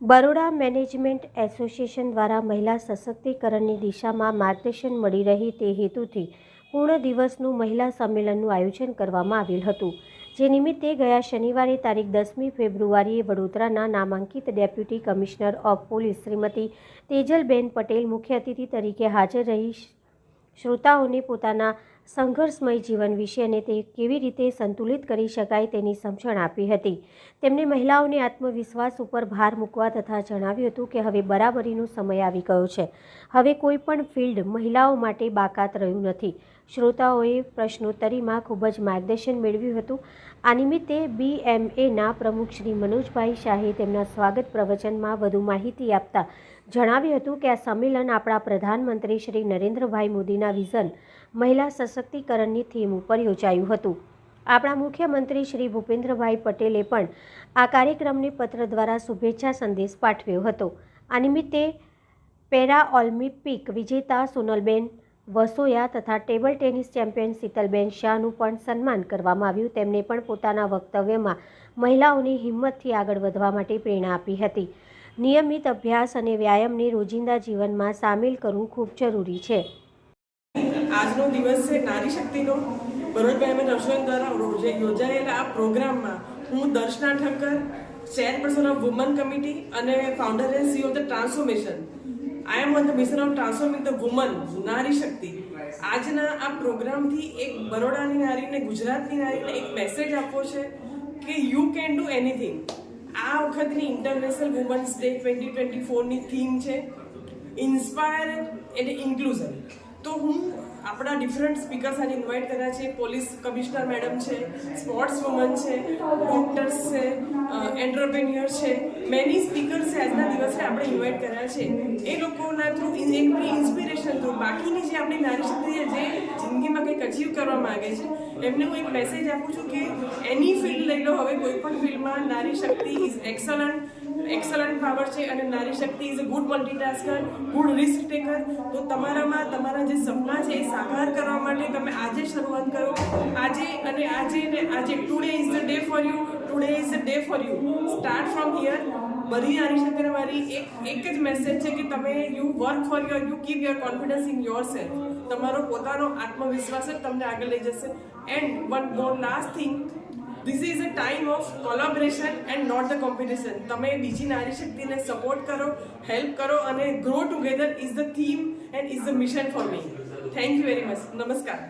Baroda management association દ્વારા મહિલા સશક્તિકરણની દિશામાં માર્ગદર્શન મળી રહે તે હેતુથી પૂર્ણ દિવસનું મહિલા સંમેલનનું આયોજન કરવામાં આવેલ હતું, જે નિમિત્તે ગયા શનિવારે તારીખ દસમી ફેબ્રુઆરીએ વડોદરાના નામાંકિત deputy commissioner of police Shrimati Tejalben Patel મુખ્ય અતિથિ તરીકે હાજર રહી શ્રોતાઓને પોતાના સંઘર્ષમય જીવન વિશે અને તે કેવી રીતે સંતુલિત કરી શકાય તેની સમજણ આપી હતી. તેમણે મહિલાઓને આત્મવિશ્વાસ ઉપર ભાર મૂકવા તથા જણાવ્યું હતું કે હવે બરાબરીનો સમય આવી ગયો છે. હવે કોઈ પણ ફિલ્ડ મહિલાઓ માટે બાકાત રહ્યું નથી. શ્રોતાઓએ પ્રશ્નોત્તરીમાં ખૂબ જ માર્ગદર્શન મેળવ્યું હતું. આ નિમિત્તે બીએમએના પ્રમુખ શ્રી મનોજભાઈ શાહે તેમના સ્વાગત પ્રવચનમાં વધુ માહિતી આપતા જણાવ્યું હતું કે આ સંમેલન આપણા પ્રધાનમંત્રી શ્રી નરેન્દ્રભાઈ મોદીના વિઝન, મહિલા સશક્તિકરણની થીમ ઉપર યોજાયું હતું. આપણા મુખ્યમંત્રી શ્રી ભૂપેન્દ્રભાઈ પટેલે પણ આ કાર્યક્રમને પત્ર દ્વારા શુભેચ્છા સંદેશ પાઠવ્યો હતો. આ નિમિત્તે પેરા ઓલિમ્પિક વિજેતા સોનલબેન વસોયા તથા ટેબલ ટેનિસ ચેમ્પિયન શીતલબેન શાહનું પણ સન્માન કરવામાં આવ્યું. તેમણે પણ પોતાના વક્તવ્યમાં મહિલાઓની હિંમતથી આગળ વધવા માટે પ્રેરણા આપી હતી. નિયમિત અભ્યાસ અને વ્યાયામને રોજિંદા જીવનમાં સામેલ કરવું ખૂબ જરૂરી છે. આજનો દિવસ છે નારી શક્તિનો. બરોડભાઈ અમે રસોઈ દ્વારા રોજે યોજાયેલા આ પ્રોગ્રામમાં હું Darshana Thakkar, chairperson of woman committee અને founder and C of the transformation I am on the mission of transforming the woman નારી શક્તિ. આજના આ પ્રોગ્રામથી એક બરોડાની નારીને, ગુજરાતની નારીને એક મેસેજ આપવો છે કે યુ કેન ડુ એનીથિંગ આ વખતની international women's day twenty twenty ફોરની theme છે ઇન્સ્પાયર એટલે ઇન્ક્લુઝન તો હું આપણા ડિફરન્ટ સ્પીકર્સ આજે ઇન્વાઇટ કર્યા છે. પોલીસ કમિશનર મેડમ છે સ્પોર્ટ્સ વુમન છે ડોક્ટર્સ છે એન્ટરપ્રેન્યોર છે. મેની સ્પીકર્સ આજના દિવસે આપણે ઇન્વાઇટ કર્યા છે. એ લોકોના થ્રુ ઇન્સ્પિરેશન થ્રુ બાકીની જે આપણી નારી શક્તિ જે જિંદગીમાં કંઈક અચીવ કરવા માગે છે, એમને હું એક મેસેજ આપું છું કે એની ફિલ્ડ લઈ લો, હવે કોઈ પણ ફિલ્ડમાં નારી શક્તિ ઇઝ એક્સલન્ટ એક્સલન્ટ પાવર છે અને નારી શક્તિ is a good multitasker good risk taker તો તમારામાં તમારા જે સપના છે એ સાકાર કરવા માટે તમે આજે શરૂઆત કરો. આજે અને આજે ને આજે. Today is the day for you today is the day for you start from here બધી નારી શક્તિને મારી એક એક જ મેસેજ છે કે તમે you work for your you keep your confidence in yourself તમારો પોતાનો આત્મવિશ્વાસ જ તમને આગળ લઈ જશે. And one more last thing this is a time of collaboration and not the competition તમે બીજી નારી શક્તિને સપોર્ટ કરો હેલ્પ કરો અને grow together is the theme and is the mission for me thank you very much નમસ્કાર.